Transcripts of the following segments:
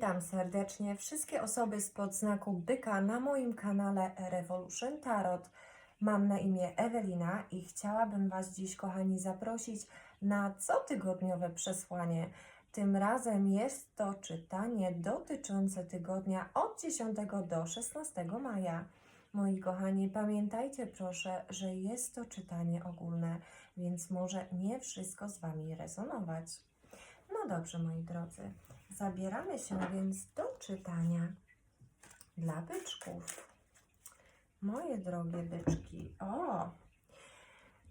Witam serdecznie wszystkie osoby spod znaku byka na moim kanale Revolution Tarot. Mam na imię Ewelina i chciałabym Was dziś, kochani, zaprosić na cotygodniowe przesłanie. Tym razem jest to czytanie dotyczące tygodnia od 10 do 16 maja. Moi kochani, pamiętajcie proszę, że jest to czytanie ogólne, więc może nie wszystko z Wami rezonować. No dobrze, moi drodzy, zabieramy się więc do czytania dla byczków. Moje drogie byczki, o!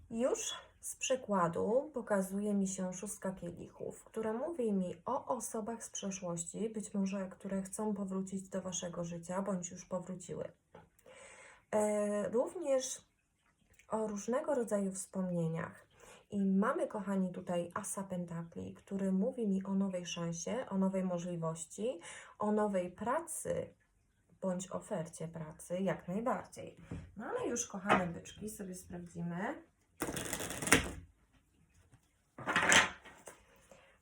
Już z przykładu pokazuje mi się szóstka kielichów, która mówi mi o osobach z przeszłości, być może które chcą powrócić do Waszego życia, bądź już powróciły. E, również o różnego rodzaju wspomnieniach. I mamy, kochani, tutaj Asa Pentakli, który mówi mi o nowej szansie, o nowej możliwości, o nowej pracy bądź ofercie pracy, jak najbardziej. No ale już, kochane byczki, sobie sprawdzimy.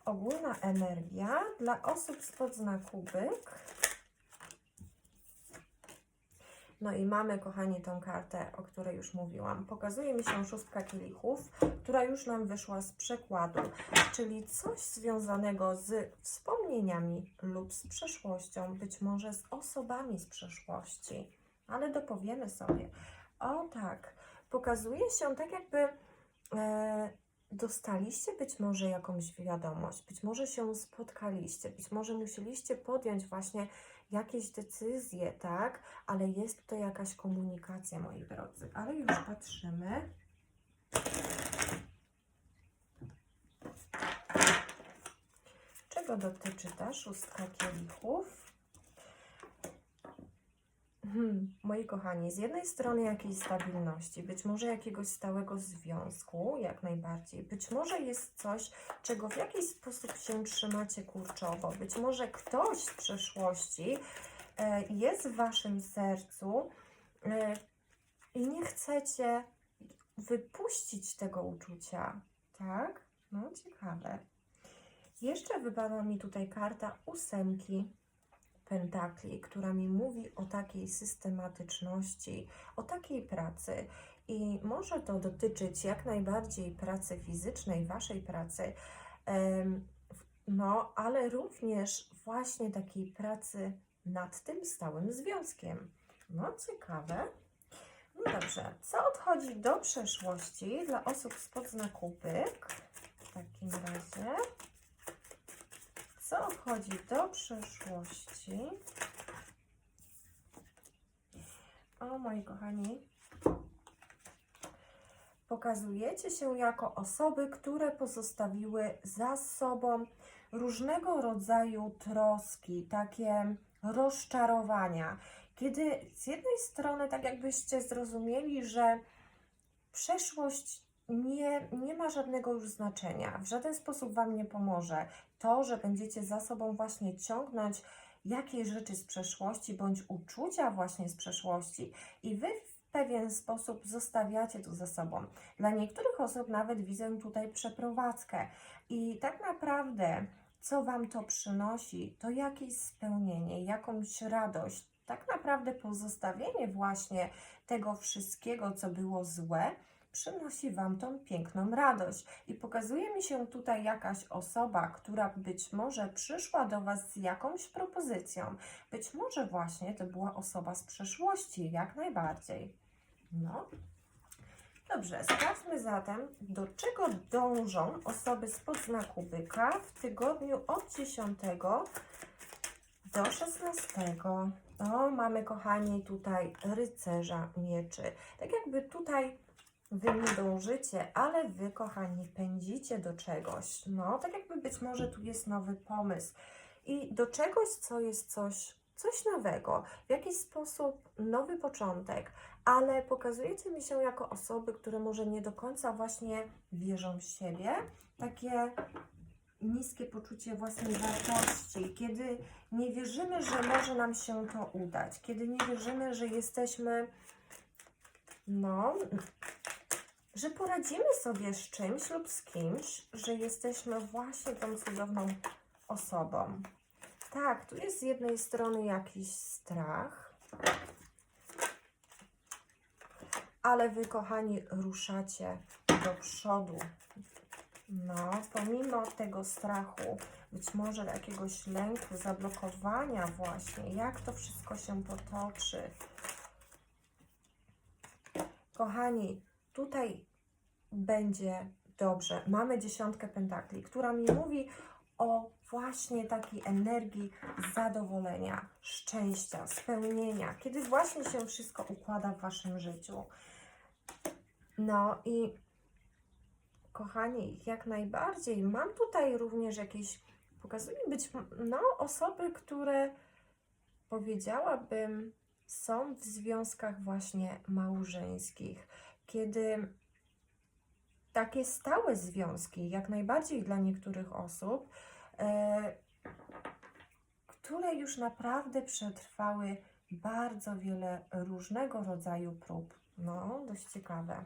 Ogólna energia dla osób spod znaku byk. No i mamy, kochani, tą kartę, o której już mówiłam. Pokazuje mi się szóstka kielichów, która już nam wyszła z przekładu, czyli coś związanego z wspomnieniami lub z przeszłością, być może z osobami z przeszłości, ale dopowiemy sobie. O tak, pokazuje się tak jakby e, dostaliście być może jakąś wiadomość, być może się spotkaliście, być może musieliście podjąć właśnie jakieś decyzje, tak? Ale jest to jakaś komunikacja, moi drodzy. Ale już patrzymy. Czego dotyczy ta szóstka kielichów? Hmm, moi kochani, z jednej strony jakiejś stabilności, być może jakiegoś stałego związku, jak najbardziej. Być może jest coś, czego w jakiś sposób się trzymacie kurczowo. Być może ktoś z przeszłości e, jest w waszym sercu e, i nie chcecie wypuścić tego uczucia, tak? No, ciekawe. Jeszcze wypadła mi tutaj karta ósemki pentakli, która mi mówi o takiej systematyczności, o takiej pracy. I może to dotyczyć jak najbardziej pracy fizycznej, waszej pracy, no, ale również właśnie takiej pracy nad tym stałym związkiem. No, ciekawe. No dobrze, co odchodzi do przeszłości dla osób spod znaku byk? W takim razie. Co odchodzi do przeszłości? O, moi kochani, pokazujecie się jako osoby, które pozostawiły za sobą różnego rodzaju troski, takie rozczarowania. Kiedy z jednej strony, tak jakbyście zrozumieli, że przeszłość nie, nie ma żadnego już znaczenia, w żaden sposób Wam nie pomoże. To, że będziecie za sobą właśnie ciągnąć jakieś rzeczy z przeszłości, bądź uczucia właśnie z przeszłości i Wy w pewien sposób zostawiacie to za sobą. Dla niektórych osób nawet widzę tutaj przeprowadzkę i tak naprawdę co Wam to przynosi, to jakieś spełnienie, jakąś radość, tak naprawdę pozostawienie właśnie tego wszystkiego, co było złe, przynosi Wam tą piękną radość. I pokazuje mi się tutaj jakaś osoba, która być może przyszła do Was z jakąś propozycją. Być może właśnie to była osoba z przeszłości, jak najbardziej. No. Dobrze, sprawdźmy zatem, do czego dążą osoby spod znaku byka w tygodniu od 10 do 16. O, mamy kochani tutaj rycerza mieczy. Tak jakby tutaj Wy nie dążycie, ale Wy, kochani, pędzicie do czegoś. No, tak jakby być może tu jest nowy pomysł. I do czegoś, co jest coś, coś nowego, w jakiś sposób nowy początek, ale pokazujecie mi się jako osoby, które może nie do końca właśnie wierzą w siebie, takie niskie poczucie własnej wartości, kiedy nie wierzymy, że może nam się to udać, kiedy nie wierzymy, że jesteśmy, no, że poradzimy sobie z czymś lub z kimś, że jesteśmy właśnie tą cudowną osobą. Tak, tu jest z jednej strony jakiś strach, ale wy, kochani, ruszacie do przodu. No, pomimo tego strachu, być może jakiegoś lęku, zablokowania właśnie, jak to wszystko się potoczy. Kochani, tutaj będzie dobrze. Mamy dziesiątkę pentakli, która mi mówi o właśnie takiej energii zadowolenia, szczęścia, spełnienia, kiedy właśnie się wszystko układa w waszym życiu. No i kochani, jak najbardziej. Mam tutaj również jakieś, pokazuje być, no, osoby, które powiedziałabym są w związkach właśnie małżeńskich, kiedy takie stałe związki, jak najbardziej dla niektórych osób, e, które już naprawdę przetrwały bardzo wiele różnego rodzaju prób. No, dość ciekawe.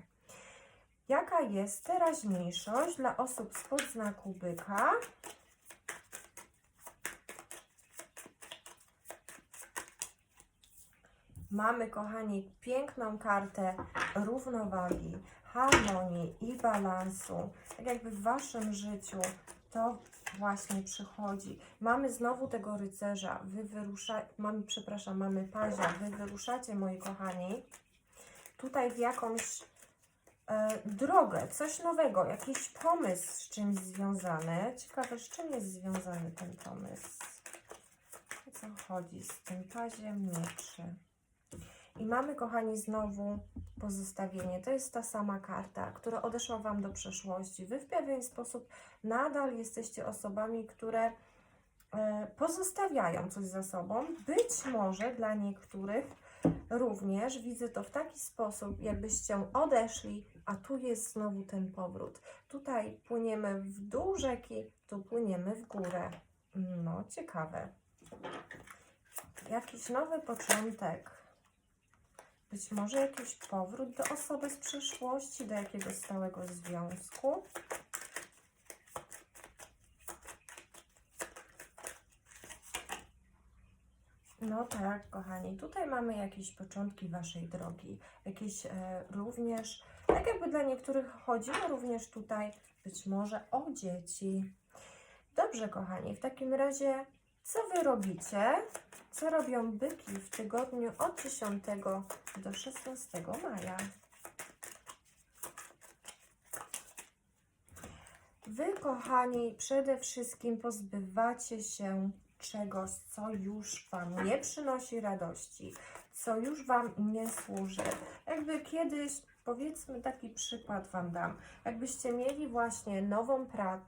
Jaka jest teraźniejszość dla osób spod znaku byka? Mamy, kochani, piękną kartę równowagi, harmonii i balansu. Tak jakby w Waszym życiu to właśnie przychodzi. Mamy znowu tego rycerza. Wy wyrusza... mamy, przepraszam, mamy pazia. Wy wyruszacie, moi kochani, tutaj w jakąś e, drogę, coś nowego, jakiś pomysł z czymś związany. Ciekawe, z czym jest związany ten pomysł. O co chodzi z tym paziem mieczy? I mamy, kochani, znowu pozostawienie. To jest ta sama karta, która odeszła Wam do przeszłości. Wy w pewien sposób nadal jesteście osobami, które e, pozostawiają coś za sobą. Być może dla niektórych również widzę to w taki sposób, jakbyście odeszli, a tu jest znowu ten powrót. Tutaj płyniemy w dół rzeki, tu płyniemy w górę. No, ciekawe. Jakiś nowy początek. Być może jakiś powrót do osoby z przeszłości, do jakiegoś stałego związku. No tak, kochani, tutaj mamy jakieś początki Waszej drogi, jakieś e, również, tak jakby dla niektórych chodziło również tutaj być może o dzieci. Dobrze, kochani, w takim razie co Wy robicie? Co robią byki w tygodniu od 10 do 16 maja? Wy, kochani, przede wszystkim pozbywacie się czegoś, co już Wam nie przynosi radości, co już Wam nie służy. Jakby kiedyś, powiedzmy taki przykład Wam dam, jakbyście mieli właśnie nową pracę,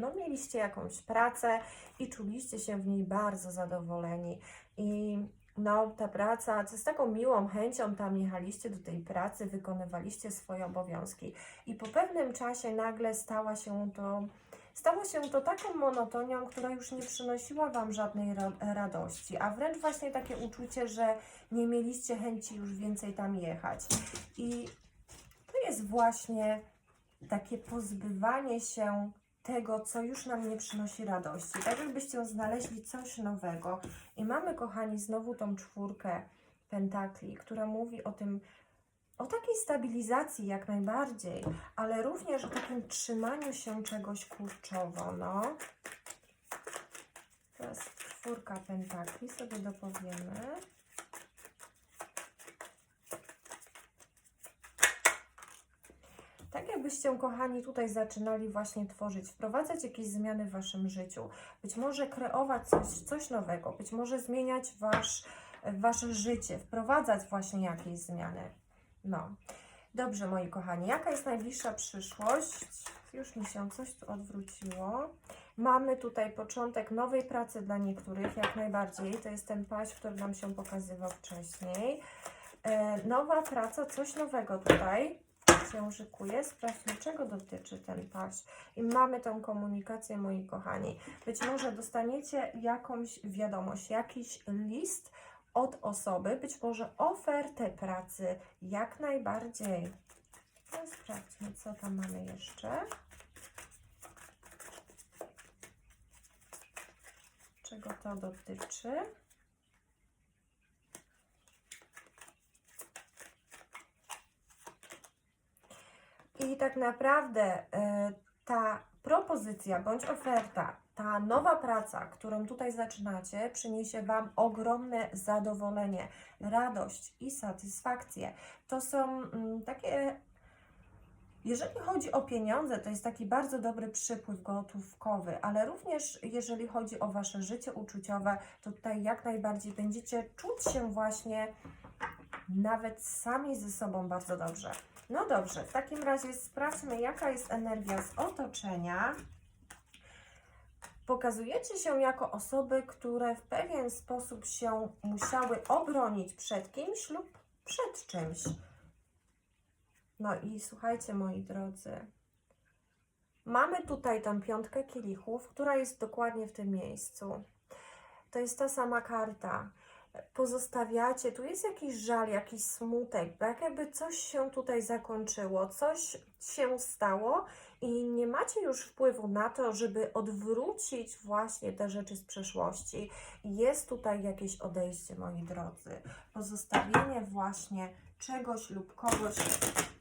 no mieliście jakąś pracę i czuliście się w niej bardzo zadowoleni. I no, ta praca, z taką miłą chęcią tam jechaliście do tej pracy, wykonywaliście swoje obowiązki. I po pewnym czasie nagle stała się to, stało się to taką monotonią, która już nie przynosiła Wam żadnej radości, a wręcz właśnie takie uczucie, że nie mieliście chęci już więcej tam jechać. I jest właśnie takie pozbywanie się tego, co już nam nie przynosi radości. Tak jakbyście znaleźli coś nowego. I mamy, kochani, znowu tą czwórkę pentakli, która mówi o tym, o takiej stabilizacji jak najbardziej, ale również o takim trzymaniu się czegoś kurczowo, no. Teraz czwórka pentakli sobie dopowiemy. Tak jakbyście, kochani, tutaj zaczynali właśnie tworzyć, wprowadzać jakieś zmiany w Waszym życiu. Być może kreować coś, coś nowego, być może zmieniać wasz, Wasze życie, wprowadzać właśnie jakieś zmiany. No. Dobrze, moi kochani, jaka jest najbliższa przyszłość? Już mi się coś tu odwróciło. Mamy tutaj początek nowej pracy dla niektórych, jak najbardziej. To jest ten paść, który nam się pokazywał wcześniej. E, nowa praca, coś nowego tutaj się szykuje. Sprawdźmy, czego dotyczy ten paść. I mamy tą komunikację, moi kochani. Być może dostaniecie jakąś wiadomość, jakiś list od osoby, być może ofertę pracy, jak najbardziej. No, sprawdźmy, co tam mamy jeszcze. czego to dotyczy. I tak naprawdę e, ta propozycja bądź oferta, ta nowa praca, którą tutaj zaczynacie, przyniesie Wam ogromne zadowolenie, radość i satysfakcję. To są mm, takie jeżeli chodzi o pieniądze, to jest taki bardzo dobry przypływ gotówkowy, ale również jeżeli chodzi o Wasze życie uczuciowe, to tutaj jak najbardziej będziecie czuć się właśnie nawet sami ze sobą bardzo dobrze. No dobrze, w takim razie sprawdźmy, jaka jest energia z otoczenia. Pokazujecie się jako osoby, które w pewien sposób się musiały obronić przed kimś lub przed czymś. No i słuchajcie, moi drodzy, mamy tutaj tą piątkę kielichów, która jest dokładnie w tym miejscu. To jest ta sama karta. Pozostawiacie, tu jest jakiś żal, jakiś smutek, tak jakby coś się tutaj zakończyło, coś się stało i nie macie już wpływu na to, żeby odwrócić właśnie te rzeczy z przeszłości. Jest tutaj jakieś odejście, moi drodzy. Pozostawienie właśnie czegoś lub kogoś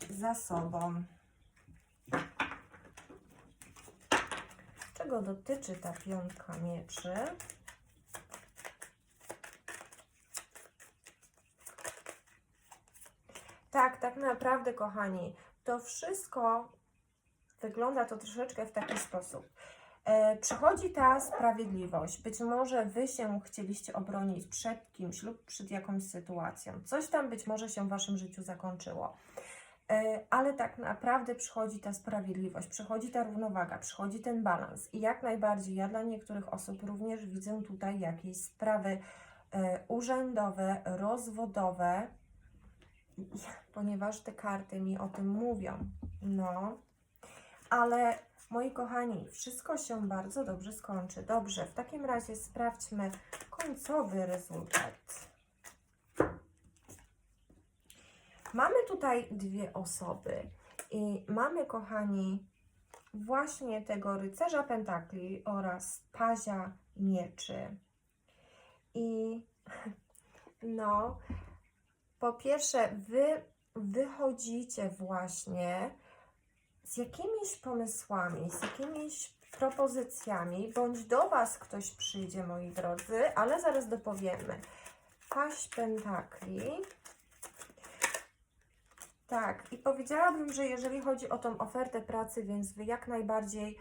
za sobą. Czego dotyczy ta piątka mieczy? Tak, tak naprawdę, kochani, to wszystko wygląda to troszeczkę w taki sposób. E, przychodzi ta sprawiedliwość. Być może Wy się chcieliście obronić przed kimś lub przed jakąś sytuacją. Coś tam być może się w Waszym życiu zakończyło. E, ale tak naprawdę przychodzi ta sprawiedliwość, przychodzi ta równowaga, przychodzi ten balans. I jak najbardziej ja dla niektórych osób również widzę tutaj jakieś sprawy e, urzędowe, rozwodowe, ponieważ te karty mi o tym mówią. No, ale moi kochani, wszystko się bardzo dobrze skończy. Dobrze, w takim razie sprawdźmy końcowy rezultat. Mamy tutaj dwie osoby i mamy, kochani, właśnie tego rycerza pentakli oraz pazia mieczy. I no, po pierwsze, wy wychodzicie właśnie z jakimiś pomysłami, z jakimiś propozycjami, bądź do Was ktoś przyjdzie, moi drodzy, ale zaraz dopowiemy. Paść pentakli. Tak, i powiedziałabym, że jeżeli chodzi o tą ofertę pracy, więc Wy jak najbardziej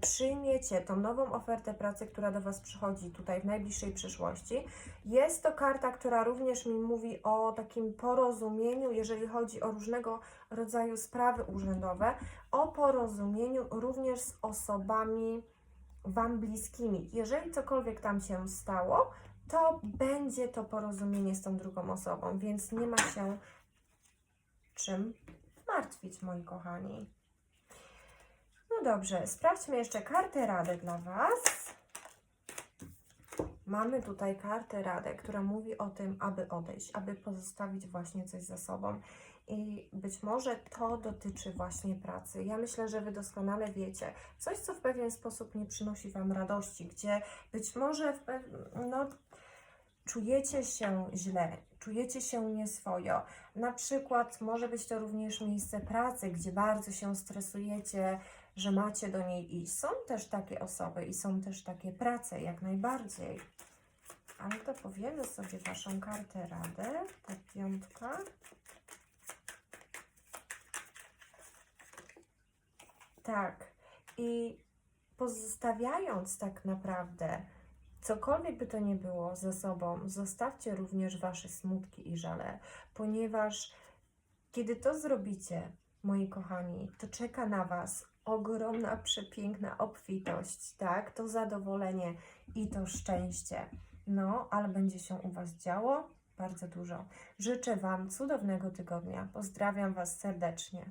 przyjmiecie tą nową ofertę pracy, która do Was przychodzi tutaj w najbliższej przyszłości. Jest to karta, która również mi mówi o takim porozumieniu, jeżeli chodzi o różnego rodzaju sprawy urzędowe, o porozumieniu również z osobami Wam bliskimi. Jeżeli cokolwiek tam się stało, to będzie to porozumienie z tą drugą osobą, więc nie ma się czym martwić, moi kochani. Dobrze, sprawdźmy jeszcze kartę radę dla Was. Mamy tutaj kartę radę, która mówi o tym, aby odejść, aby pozostawić właśnie coś za sobą. I być może to dotyczy właśnie pracy. Ja myślę, że Wy doskonale wiecie, coś, co w pewien sposób nie przynosi Wam radości, gdzie być może no, czujecie się źle, czujecie się nieswojo. Na przykład może być to również miejsce pracy, gdzie bardzo się stresujecie, że macie do niej iść. Są też takie osoby i są też takie prace, jak najbardziej. Ale to powiemy sobie Waszą kartę radę, ta piątka. Tak. I pozostawiając tak naprawdę cokolwiek by to nie było za sobą, zostawcie również Wasze smutki i żale, ponieważ kiedy to zrobicie, moi kochani, to czeka na Was ogromna, przepiękna obfitość, tak? To zadowolenie i to szczęście. No, ale będzie się u Was działo bardzo dużo. Życzę Wam cudownego tygodnia. Pozdrawiam Was serdecznie.